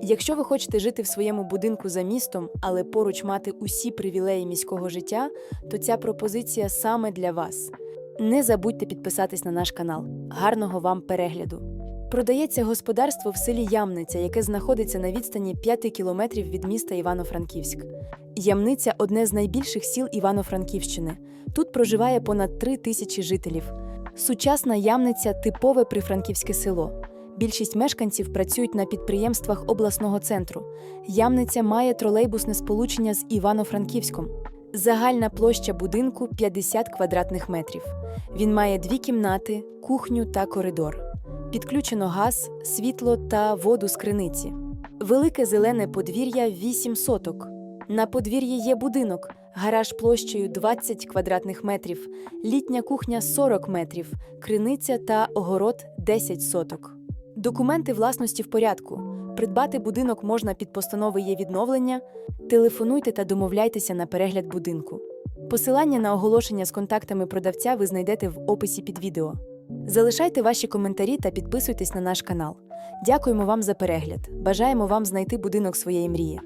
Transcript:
Якщо ви хочете жити в своєму будинку за містом, але поруч мати усі привілеї міського життя, то ця пропозиція саме для вас. Не забудьте підписатись на наш канал. Гарного вам перегляду! Продається господарство в селі Ямниця, яке знаходиться на відстані 5 кілометрів від міста Івано-Франківськ. Ямниця одне з найбільших сіл Івано-Франківщини. Тут проживає понад 3 тисячі жителів. Сучасна Ямниця типове прифранківське село. Більшість мешканців працюють на підприємствах обласного центру. Ямниця має тролейбусне сполучення з Івано-Франківськом. Загальна площа будинку 50 квадратних метрів. Він має дві кімнати, кухню та коридор. Підключено газ, світло та воду з криниці. Велике зелене подвір'я 8 соток. На подвір'ї є будинок, гараж площею 20 квадратних метрів, літня кухня 40 метрів, криниця та огород 10 соток. Документи власності в порядку. Придбати будинок можна під постанови є відновлення. Телефонуйте та домовляйтеся на перегляд будинку. Посилання на оголошення з контактами продавця ви знайдете в описі під відео. Залишайте ваші коментарі та підписуйтесь на наш канал. Дякуємо вам за перегляд. Бажаємо вам знайти будинок своєї мрії.